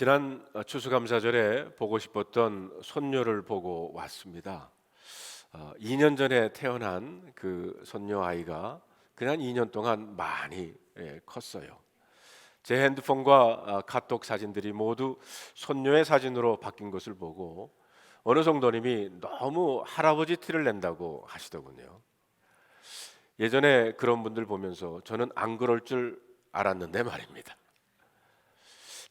지난 추수감사절에 보고 싶었던 손녀를 보고 왔습니다. 어, 2년 전에 태어난 그 손녀 아이가 그냥 2년 동안 많이 예, 컸어요. 제 핸드폰과 아, 카톡 사진들이 모두 손녀의 사진으로 바뀐 것을 보고 어느 성도님이 너무 할아버지 티를 낸다고 하시더군요. 예전에 그런 분들 보면서 저는 안 그럴 줄 알았는데 말입니다.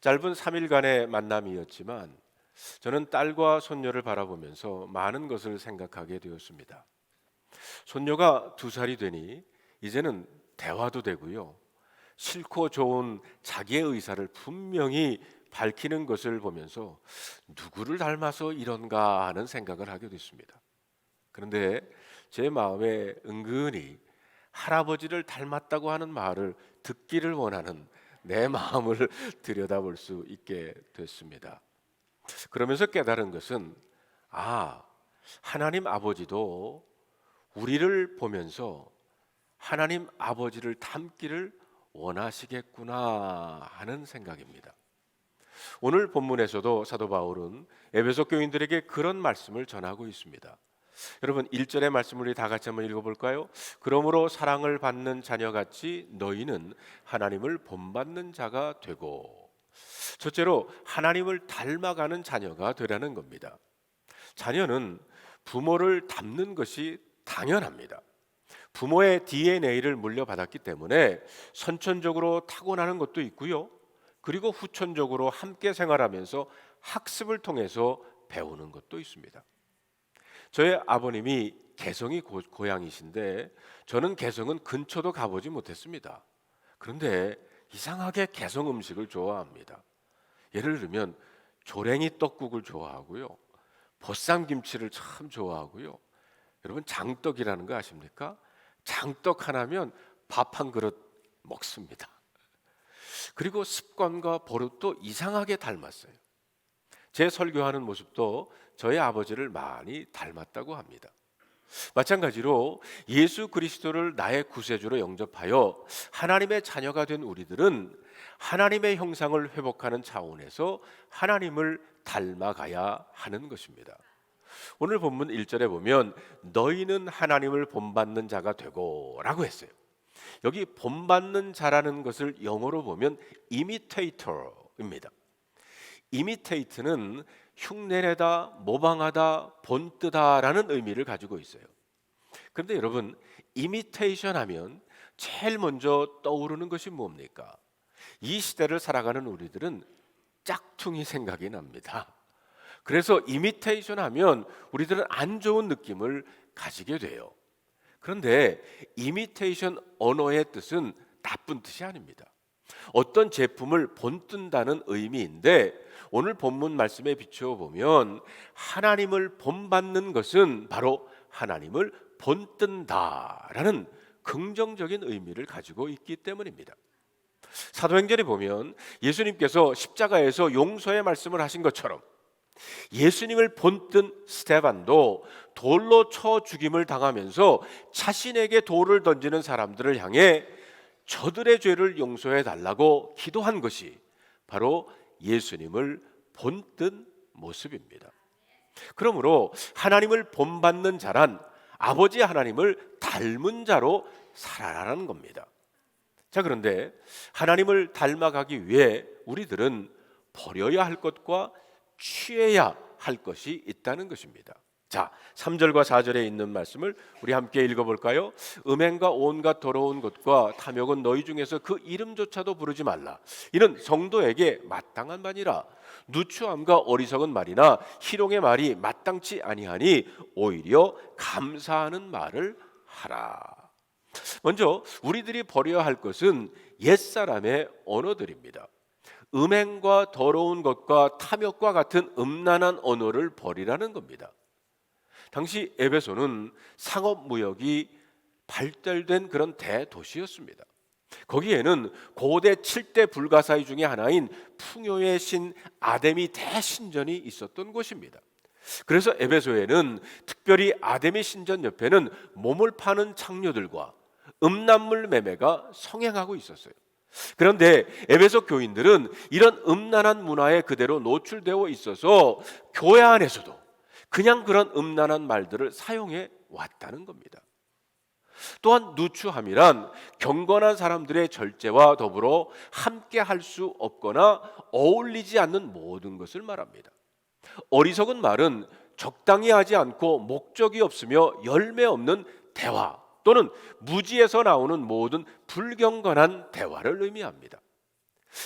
짧은 3일간의 만남이었지만 저는 딸과 손녀를 바라보면서 많은 것을 생각하게 되었습니다. 손녀가 두 살이 되니 이제는 대화도 되고요. 싫고 좋은 자기의 의사를 분명히 밝히는 것을 보면서 누구를 닮아서 이런가 하는 생각을 하게 됐습니다. 그런데 제 마음에 은근히 할아버지를 닮았다고 하는 말을 듣기를 원하는 내 마음을 들여다볼 수 있게 됐습니다. 그러면서 깨달은 것은 아, 하나님 아버지도 우리를 보면서 하나님 아버지를 닮기를 원하시겠구나 하는 생각입니다. 오늘 본문에서도 사도 바울은 에베소 교인들에게 그런 말씀을 전하고 있습니다. 여러분 1절의 말씀을 우리 다 같이 한번 읽어 볼까요? 그러므로 사랑을 받는 자녀같이 너희는 하나님을 본받는 자가 되고 첫째로 하나님을 닮아가는 자녀가 되라는 겁니다. 자녀는 부모를 닮는 것이 당연합니다. 부모의 DNA를 물려받았기 때문에 선천적으로 타고나는 것도 있고요. 그리고 후천적으로 함께 생활하면서 학습을 통해서 배우는 것도 있습니다. 저의 아버님이 개성이 고, 고향이신데 저는 개성은 근처도 가보지 못했습니다. 그런데 이상하게 개성 음식을 좋아합니다. 예를 들면 조랭이 떡국을 좋아하고요. 보쌈 김치를 참 좋아하고요. 여러분 장떡이라는 거 아십니까? 장떡 하나면 밥 한 그릇 먹습니다. 그리고 습관과 버릇도 이상하게 닮았어요. 제 설교하는 모습도 저희 아버지를 많이 닮았다고 합니다. 마찬가지로 예수 그리스도를 나의 구세주로 영접하여 하나님의 자녀가 된 우리들은 하나님의 형상을 회복하는 차원에서 하나님을 닮아가야 하는 것입니다. 오늘 본문 1절에 보면 너희는 하나님을 본받는 자가 되고라고 했어요. 여기 본받는 자라는 것을 영어로 보면 imitator입니다. imitate는 흉내내다, 모방하다, 본뜨다라는 의미를 가지고 있어요. 그런데 여러분, imitation 하면 제일 먼저 떠오르는 것이 뭡니까? 이 시대를 살아가는 우리들은 짝퉁이 생각이 납니다. 그래서 이미테이션 하면 우리들은 안 좋은 느낌을 가지게 돼요. 그런데 이미테이션 언어의 뜻은 나쁜 뜻이 아닙니다. 어떤 제품을 본뜬다는 의미인데 오늘 본문 말씀에 비추어 보면 하나님을 본받는 것은 바로 하나님을 본뜬다라는 긍정적인 의미를 가지고 있기 때문입니다. 사도행전에 보면 예수님께서 십자가에서 용서의 말씀을 하신 것처럼 예수님을 본뜬 스테반도 돌로 쳐 죽임을 당하면서 자신에게 돌을 던지는 사람들을 향해 저들의 죄를 용서해 달라고 기도한 것이 바로 예수님을 본뜬 모습입니다. 그러므로 하나님을 본받는 자란 아버지 하나님을 닮은 자로 살아라는 겁니다. 자, 그런데 하나님을 닮아가기 위해 우리들은 버려야 할 것과 취해야 할 것이 있다는 것입니다. 자, 3절과 4절에 있는 말씀을 우리 함께 읽어 볼까요? 음행과 온갖 더러운 것과 탐욕은 너희 중에서 그 이름조차도 부르지 말라. 이는 성도에게 마땅한 바니라. 누추함과 어리석은 말이나 희롱의 말이 마땅치 아니하니 오히려 감사하는 말을 하라. 먼저 우리들이 버려야 할 것은 옛사람의 언어들입니다. 음행과 더러운 것과 탐욕과 같은 음란한 언어를 버리라는 겁니다. 당시 에베소는 상업 무역이 발달된 그런 대도시였습니다. 거기에는 고대 7대 불가사의 중에 하나인 풍요의 신 아데미 대신전이 있었던 곳입니다. 그래서 에베소에는 특별히 아데미 신전 옆에는 몸을 파는 창녀들과 음란물 매매가 성행하고 있었어요. 그런데 에베소 교인들은 이런 음란한 문화에 그대로 노출되어 있어서 교회 안에서도 그냥 그런 음란한 말들을 사용해 왔다는 겁니다. 또한 누추함이란 경건한 사람들의 절제와 더불어 함께 할 수 없거나 어울리지 않는 모든 것을 말합니다. 어리석은 말은 적당히 하지 않고 목적이 없으며 열매 없는 대화 또는 무지에서 나오는 모든 불경건한 대화를 의미합니다.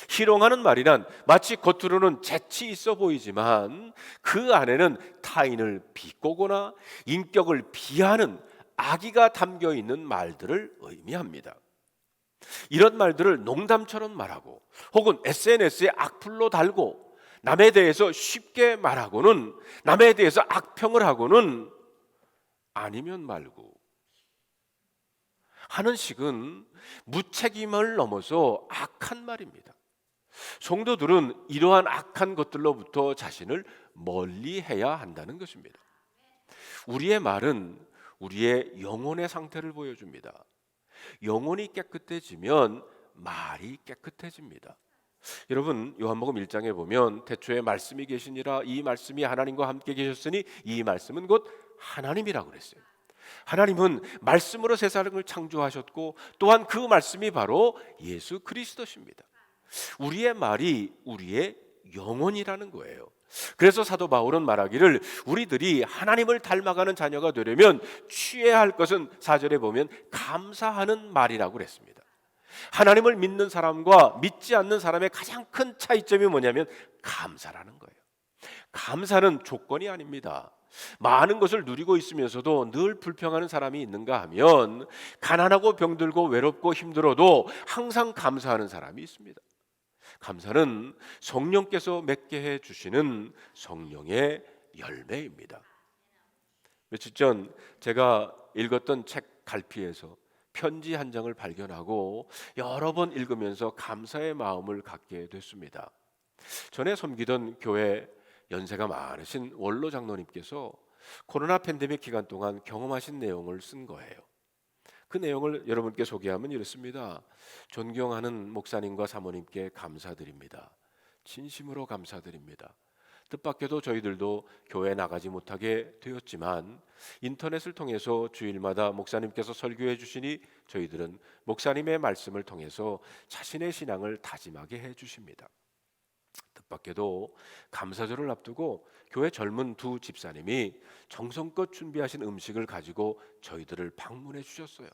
희롱하는 말이란 마치 겉으로는 재치 있어 보이지만 그 안에는 타인을 비꼬거나 인격을 비하는 악의가 담겨 있는 말들을 의미합니다. 이런 말들을 농담처럼 말하고 혹은 SNS에 악플로 달고 남에 대해서 쉽게 말하고는 남에 대해서 악평을 하고는 아니면 말고 하는 식은 무책임을 넘어서 악한 말입니다. 성도들은 이러한 악한 것들로부터 자신을 멀리 해야 한다는 것입니다. 우리의 말은 우리의 영혼의 상태를 보여줍니다. 영혼이 깨끗해지면 말이 깨끗해집니다. 여러분 요한복음 1장에 보면 태초에 말씀이 계시니라 이 말씀이 하나님과 함께 계셨으니 이 말씀은 곧 하나님이라고 그랬어요. 하나님은 말씀으로 세상을 창조하셨고 또한 그 말씀이 바로 예수 그리스도십니다. 우리의 말이 우리의 영혼이라는 거예요. 그래서 사도 바울은 말하기를 우리들이 하나님을 닮아가는 자녀가 되려면 취해야 할 것은 사절에 보면 감사하는 말이라고 그랬습니다. 하나님을 믿는 사람과 믿지 않는 사람의 가장 큰 차이점이 뭐냐면 감사라는 거예요. 감사는 조건이 아닙니다. 많은 것을 누리고 있으면서도 늘 불평하는 사람이 있는가 하면 가난하고 병들고 외롭고 힘들어도 항상 감사하는 사람이 있습니다. 감사는 성령께서 맺게 해 주시는 성령의 열매입니다. 며칠 전 제가 읽었던 책 갈피에서 편지 한 장을 발견하고 여러 번 읽으면서 감사의 마음을 갖게 됐습니다. 전에 섬기던 교회 연세가 많으신 원로 장로님께서 코로나 팬데믹 기간 동안 경험하신 내용을 쓴 거예요. 그 내용을 여러분께 소개하면 이렇습니다. 존경하는 목사님과 사모님께 감사드립니다. 진심으로 감사드립니다. 뜻밖에도 저희들도 교회 나가지 못하게 되었지만 인터넷을 통해서 주일마다 목사님께서 설교해 주시니 저희들은 목사님의 말씀을 통해서 자신의 신앙을 다짐하게 해 주십니다. 뜻밖에도 감사절을 앞두고 교회 젊은 두 집사님이 정성껏 준비하신 음식을 가지고 저희들을 방문해 주셨어요.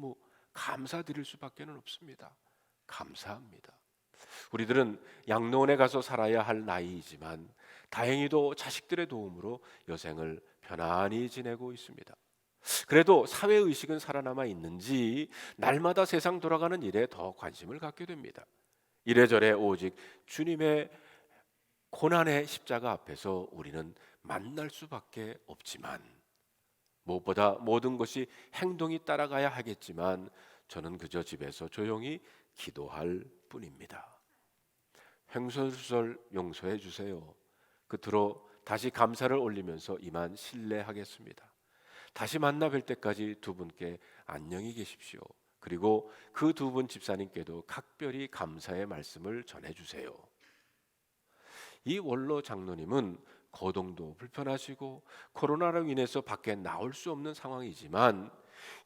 예, 너무 감사드릴 수밖에는 없습니다. 감사합니다. 우리들은 양로원에 가서 살아야 할 나이이지만 다행히도 자식들의 도움으로 여생을 편안히 지내고 있습니다. 그래도 사회 의식은 살아남아 있는지 날마다 세상 돌아가는 일에 더 관심을 갖게 됩니다. 이래저래 오직 주님의 고난의 십자가 앞에서 우리는 만날 수밖에 없지만 무엇보다 모든 것이 행동이 따라가야 하겠지만 저는 그저 집에서 조용히 기도할 뿐입니다. 횡설수설 용서해 주세요. 끝으로 다시 감사를 올리면서 이만 실례하겠습니다. 다시 만나 뵐 때까지 두 분께 안녕히 계십시오. 그리고 그 두 분 집사님께도 각별히 감사의 말씀을 전해 주세요. 이 원로 장로님은 거동도 불편하시고 코로나로 인해서 밖에 나올 수 없는 상황이지만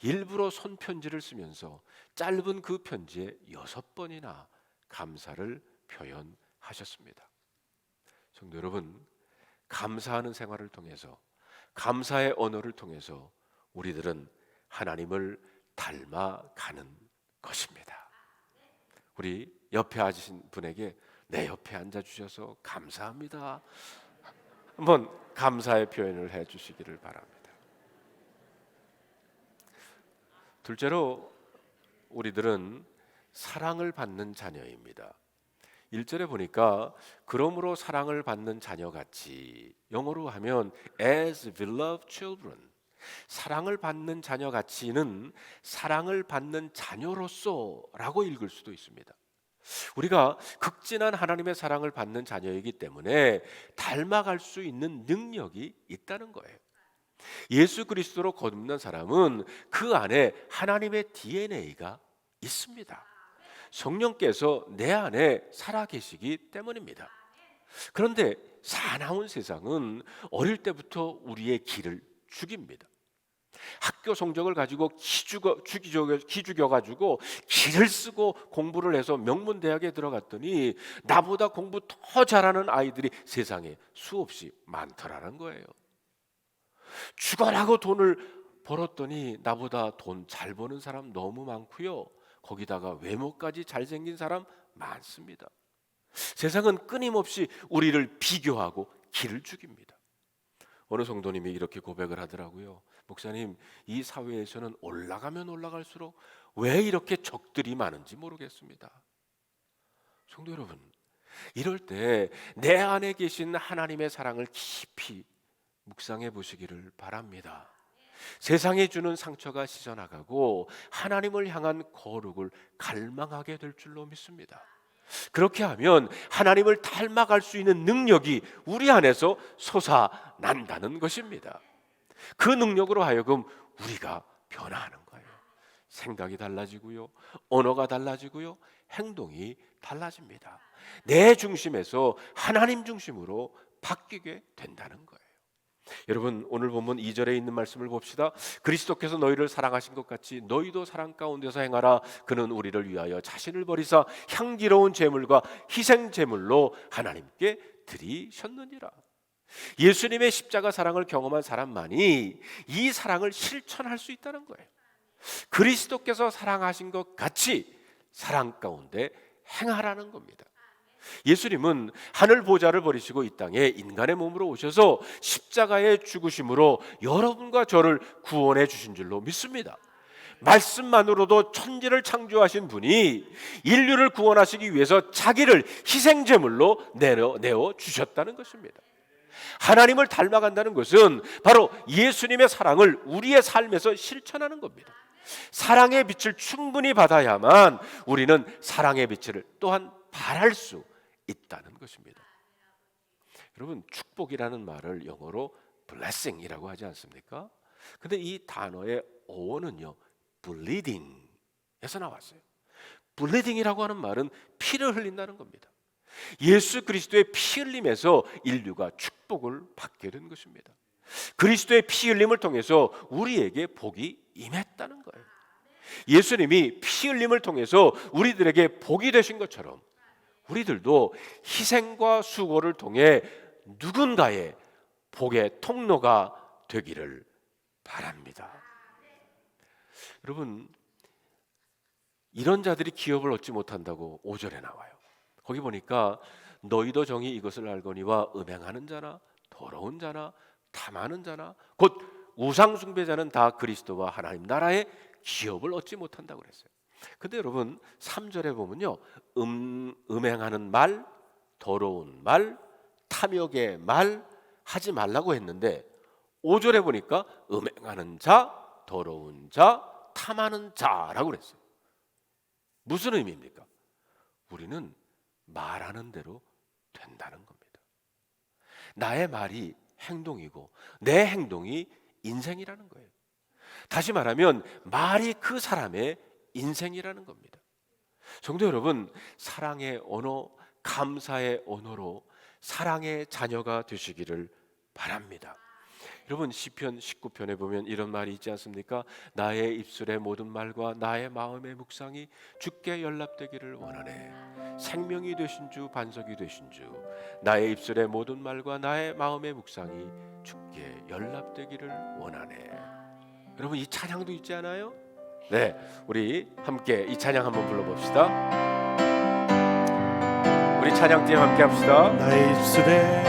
일부러 손편지를 쓰면서 짧은 그 편지에 여섯 번이나 감사를 표현하셨습니다. 성도 여러분, 감사하는 생활을 통해서 감사의 언어를 통해서 우리들은 하나님을 닮아가는 것입니다. 우리 옆에 앉으신 분에게 내 옆에 앉아 주셔서 감사합니다. 한번 감사의 표현을 해 주시기를 바랍니다. 둘째로 우리들은 사랑을 받는 자녀입니다. 1절에 보니까 그러므로 사랑을 받는 자녀 같이 영어로 하면 as beloved children 사랑을 받는 자녀 같이는 사랑을 받는 자녀로서라고 읽을 수도 있습니다. 우리가 극진한 하나님의 사랑을 받는 자녀이기 때문에 닮아갈 수 있는 능력이 있다는 거예요. 예수 그리스도로 거듭난 사람은 그 안에 하나님의 DNA가 있습니다. 성령께서 내 안에 살아 계시기 때문입니다. 그런데 사나운 세상은 어릴 때부터 우리의 길을 죽입니다. 학교 성적을 가지고 죽이겨 기죽여 가지고 길을 쓰고 공부를 해서 명문 대학에 들어갔더니 나보다 공부 더 잘하는 아이들이 세상에 수없이 많더라는 거예요. 죽어라고 돈을 벌었더니 나보다 돈 잘 버는 사람 너무 많고요. 거기다가 외모까지 잘생긴 사람 많습니다. 세상은 끊임없이 우리를 비교하고 길을 죽입니다. 어느 성도님이 이렇게 고백을 하더라고요. 목사님, 이 사회에서는 올라가면 올라갈수록 왜 이렇게 적들이 많은지 모르겠습니다. 성도 여러분, 이럴 때 내 안에 계신 하나님의 사랑을 깊이 묵상해 보시기를 바랍니다. 세상에 주는 상처가 씻어나가고 하나님을 향한 거룩을 갈망하게 될 줄로 믿습니다. 그렇게 하면 하나님을 닮아갈 수 있는 능력이 우리 안에서 솟아난다는 것입니다. 그 능력으로 하여금 우리가 변화하는 거예요. 생각이 달라지고요. 언어가 달라지고요. 행동이 달라집니다. 내 중심에서 하나님 중심으로 바뀌게 된다는 거예요. 여러분 오늘 본문 2절에 있는 말씀을 봅시다. 그리스도께서 너희를 사랑하신 것 같이 너희도 사랑 가운데서 행하라. 그는 우리를 위하여 자신을 버리사 향기로운 제물과 희생 제물로 하나님께 드리셨느니라. 예수님의 십자가 사랑을 경험한 사람만이 이 사랑을 실천할 수 있다는 거예요. 그리스도께서 사랑하신 것 같이 사랑 가운데 행하라는 겁니다. 예수님은 하늘 보좌를 버리시고 이 땅에 인간의 몸으로 오셔서 십자가의 죽으심으로 여러분과 저를 구원해 주신 줄로 믿습니다. 말씀만으로도 천지를 창조하신 분이 인류를 구원하시기 위해서 자기를 희생 제물로 내어 내어 주셨다는 것입니다. 하나님을 닮아간다는 것은 바로 예수님의 사랑을 우리의 삶에서 실천하는 겁니다. 사랑의 빛을 충분히 받아야만 우리는 사랑의 빛을 또한 발할 수 있다는 것입니다. 여러분 축복이라는 말을 영어로 blessing이라고 하지 않습니까? 근데 이 단어의 어원은요 bleeding에서 나왔어요. bleeding이라고 하는 말은 피를 흘린다는 겁니다. 예수 그리스도의 피 흘림에서 인류가 축복을 받게 된 것입니다. 그리스도의 피 흘림을 통해서 우리에게 복이 임했다는 거예요. 예수님이 피 흘림을 통해서 우리들에게 복이 되신 것처럼 우리들도 희생과 수고를 통해 누군가의 복의 통로가 되기를 바랍니다. 여러분 이런 자들이 기업을 얻지 못한다고 5절에 나와요. 거기 보니까 너희도 정이 이것을 알거니와 음행하는 자나 더러운 자나 탐하는 자나 곧 우상 숭배자는 다 그리스도와 하나님 나라의 기업을 얻지 못한다고 그랬어요. 근데 여러분 3절에 보면요. 음, 음행하는 말, 더러운 말, 탐욕의 말 하지 말라고 했는데 5절에 보니까 음행하는 자, 더러운 자, 탐하는 자라고 그랬어요. 무슨 의미입니까? 우리는 말하는 대로 된다는 겁니다. 나의 말이 행동이고 내 행동이 인생이라는 거예요. 다시 말하면 말이 그 사람의 인생이라는 겁니다. 성도 여러분, 사랑의 언어, 감사의 언어로 사랑의 자녀가 되시기를 바랍니다. 여러분 시편 19편에 보면 이런 말이 있지 않습니까? 나의 입술의 모든 말과 나의 마음의 묵상이 주께 연락되기를 원하네. 생명이 되신 주 반석이 되신 주 나의 입술의 모든 말과 나의 마음의 묵상이 주께 연락되기를 원하네. 여러분 이 찬양도 있지 않아요? 네, 우리 함께 이 찬양 한번 불러봅시다. 우리 찬양팀 함께 합시다. 나의 입술에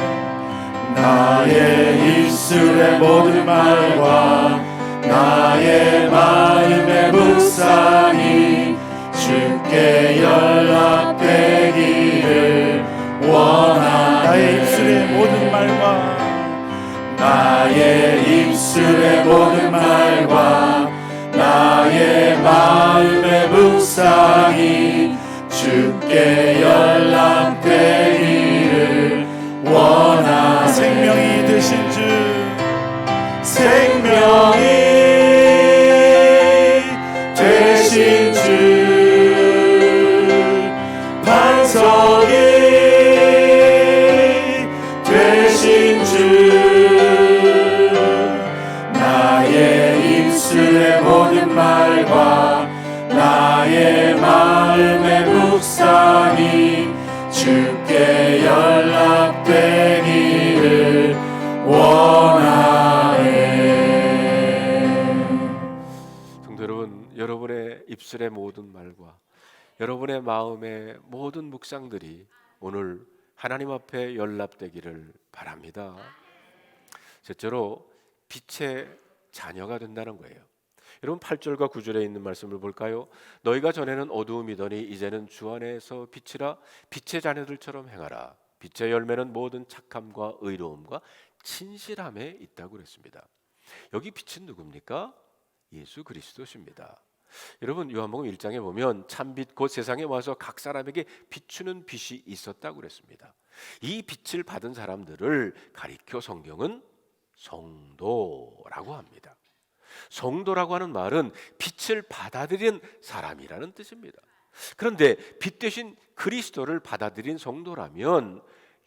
나의 입술의 모든 말과 나의 마음의 묵상이 주께 연락되기를 원하네 나의 입술의 모든 말과 나의 입술의 모든 말과 묵상이 주께 연락되기를 원하네. 생명이 되신 주. 생명 마음의 모든 묵상들이 오늘 하나님 앞에 연락되기를 바랍니다. 셋째로 빛의 자녀가 된다는 거예요. 여러분 8절과 9절에 있는 말씀을 볼까요? 너희가 전에는 어두움이더니 이제는 주 안에서 빛이라 빛의 자녀들처럼 행하라. 빛의 열매는 모든 착함과 의로움과 친실함에 있다고 그랬습니다. 여기 빛은 누굽니까? 예수 그리스도십니다. 여러분 요한복음 1장에 보면 참빛 곧 세상에 와서 각 사람에게 비추는 빛이 있었다고 그랬습니다. 이 빛을 받은 사람들을 가리켜 성경은 성도라고 합니다. 성도라고 하는 말은 빛을 받아들인 사람이라는 뜻입니다. 그런데 빛 대신 그리스도를 받아들인 성도라면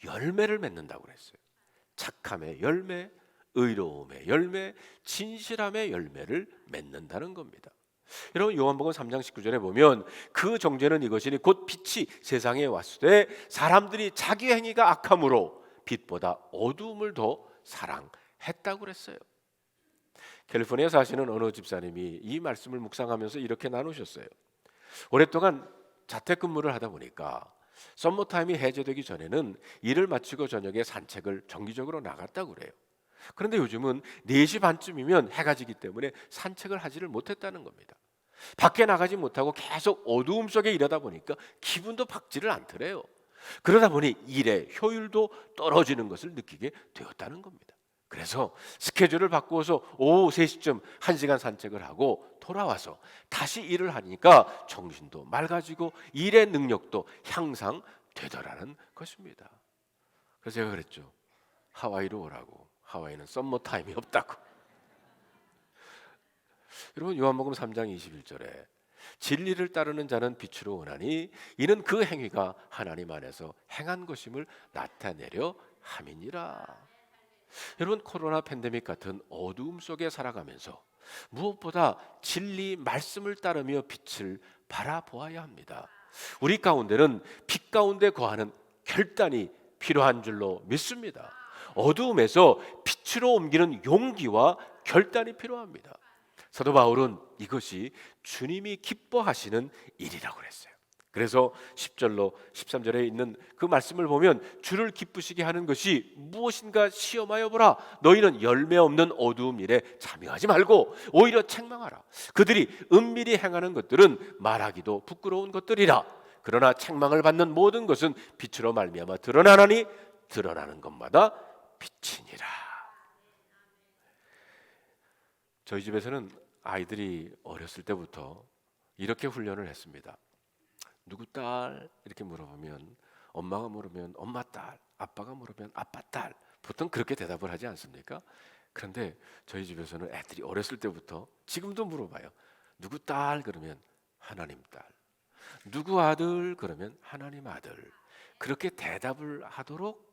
열매를 맺는다고 그랬어요. 착함의 열매, 의로움의 열매, 진실함의 열매를 맺는다는 겁니다. 여러분 요한복음 3장 19절에 보면 그 정죄는 이것이니 곧 빛이 세상에 때 사람들이 자기 행위가 악함으로 빛보다 어두움을 더 사랑했다고 그랬어요. 캘리포니아 사시는 어느 집사님이 이 말씀을 묵상하면서 이렇게 나누셨어요. 오랫동안 자택근무를 하다 보니까 썸머 타임이 해제되기 전에는 일을 마치고 저녁에 산책을 정기적으로 나갔다고 그래요. 그런데 요즘은 4시 반쯤이면 해가 지기 때문에 산책을 하지를 못했다는 겁니다. 밖에 나가지 못하고 계속 어두움 속에 일하다 보니까 기분도 박지를 않더래요. 그러다 보니 일의 효율도 떨어지는 것을 느끼게 되었다는 겁니다. 그래서 스케줄을 바꾸어서 오후 3시쯤 1시간 산책을 하고 돌아와서 다시 일을 하니까 정신도 맑아지고 일의 능력도 향상되더라는 것입니다. 그래서 제가 그랬죠. 하와이로 오라고. 하와이는 썸머 타임이 없다고. 여러분 요한복음 3장 21절에 진리를 따르는 자는 빛으로 오나니 이는 그 행위가 하나님 안에서 행한 것임을 나타내려 함이니라. 여러분 코로나 팬데믹 같은 어두움 속에 살아가면서 무엇보다 진리 말씀을 따르며 빛을 바라보아야 합니다. 우리 가운데는 빛 가운데 거하는 결단이 필요한 줄로 믿습니다. 어두움에서 빛으로 옮기는 용기와 결단이 필요합니다. 사도 바울은 이것이 주님이 기뻐하시는 일이라고 그랬어요. 그래서 10절로 13절에 있는 그 말씀을 보면 주를 기쁘시게 하는 것이 무엇인가 시험하여 보라. 너희는 열매 없는 어두움 일에 참여하지 말고 오히려 책망하라. 그들이 은밀히 행하는 것들은 말하기도 부끄러운 것들이라. 그러나 책망을 받는 모든 것은 빛으로 말미암아 드러나나니 드러나는 것마다 빛이니라. 저희 집에서는 아이들이 어렸을 때부터 이렇게 훈련을 했습니다. 누구 딸 이렇게 물어보면 엄마가 물으면 엄마 딸, 아빠가 물으면 아빠 딸. 보통 그렇게 대답을 하지 않습니까? 그런데 저희 집에서는 애들이 어렸을 때부터 지금도 물어봐요. 누구 딸 그러면 하나님 딸. 누구 아들 그러면 하나님 아들. 그렇게 대답을 하도록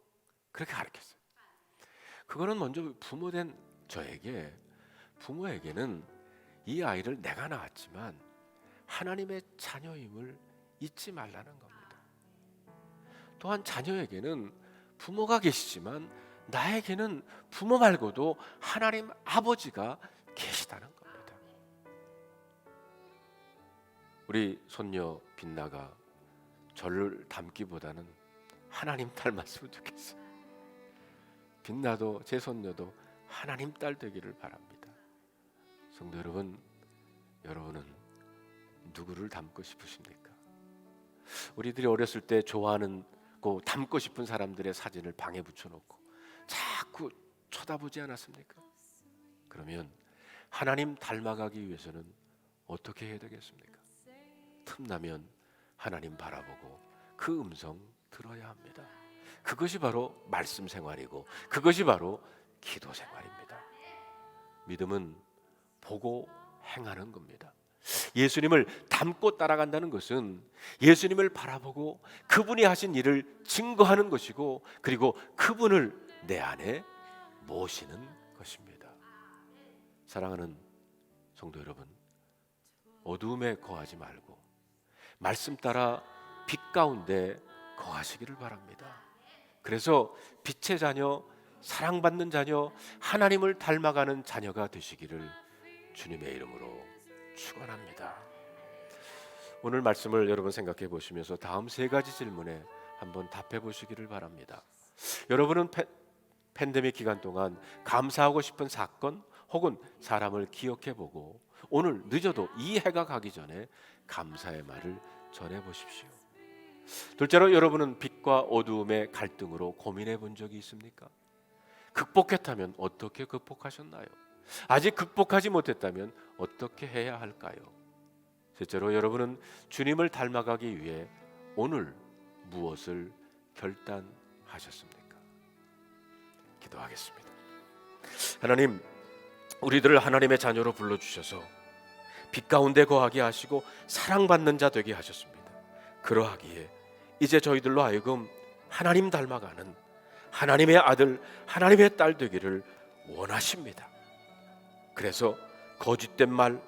그렇게 가르쳤어요. 그거는 먼저 부모된 저에게 부모에게는 이 아이를 내가 낳았지만 하나님의 자녀임을 잊지 말라는 겁니다. 또한 자녀에게는 부모가 계시지만 나에게는 부모 말고도 하나님 아버지가 계시다는 겁니다. 우리 손녀 빛나가 저를 닮기보다는 하나님 닮았으면 좋겠어요. 빛나도 제 손녀도 하나님 딸 되기를 바랍니다. 성도 여러분, 여러분은 누구를 닮고 싶으십니까? 우리들이 어렸을 때 좋아하는 고 닮고 싶은 사람들의 사진을 방에 붙여놓고 자꾸 쳐다보지 않았습니까? 그러면 하나님 닮아가기 위해서는 어떻게 해야 되겠습니까? 틈나면 하나님 바라보고 그 음성 들어야 합니다. 그것이 바로 말씀 생활이고 그것이 바로 기도 생활입니다. 믿음은 보고 행하는 겁니다. 예수님을 닮고 따라간다는 것은 예수님을 바라보고 그분이 하신 일을 증거하는 것이고 그리고 그분을 내 안에 모시는 것입니다. 사랑하는 성도 여러분, 어두움에 거하지 말고 말씀 따라 빛 가운데 거하시기를 바랍니다. 그래서 빛의 자녀, 사랑받는 자녀, 하나님을 닮아가는 자녀가 되시기를 주님의 이름으로 축원합니다. 오늘 말씀을 여러분 생각해 보시면서 다음 세 가지 질문에 한번 답해 보시기를 바랍니다. 여러분은 팬, 팬데믹 기간 동안 감사하고 싶은 사건 혹은 사람을 기억해 보고 오늘 늦어도 이 해가 가기 전에 감사의 말을 전해 보십시오. 둘째로 여러분은 빛과 어두움의 갈등으로 고민해 본 적이 있습니까? 극복했다면 어떻게 극복하셨나요? 아직 극복하지 못했다면 어떻게 해야 할까요? 셋째로 여러분은 주님을 닮아가기 위해 오늘 무엇을 결단하셨습니까? 기도하겠습니다. 하나님, 우리들을 하나님의 자녀로 불러 주셔서 빛 가운데 거하게 하시고 사랑받는 자 되게 하셨습니다. 그러하기에 이제 저희들로 하여금 하나님 닮아가는 하나님의 아들, 하나님의 딸 되기를 원하십니다. 그래서 거짓된 말,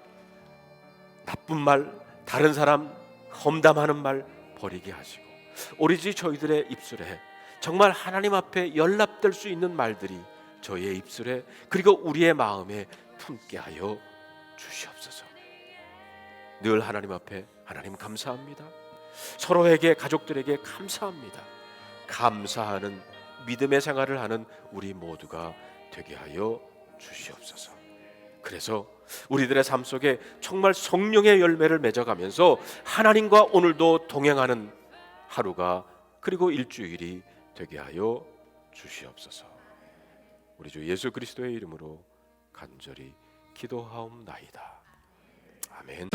나쁜 말, 다른 사람 험담하는 말 버리게 하시고 오리지 저희들의 입술에 정말 하나님 앞에 연락될 수 있는 말들이 저희의 입술에 그리고 우리의 마음에 품게 하여 주시옵소서. 늘 하나님 앞에 하나님 감사합니다. 서로에게 가족들에게 감사합니다. 감사하는 믿음의 생활을 하는 우리 모두가 되게 하여 주시옵소서. 그래서 우리들의 삶 속에 정말 성령의 열매를 맺어가면서 하나님과 오늘도 동행하는 하루가 그리고 일주일이 되게 하여 주시옵소서. 우리 주 예수 그리스도의 이름으로 간절히 기도하옵나이다. 아멘.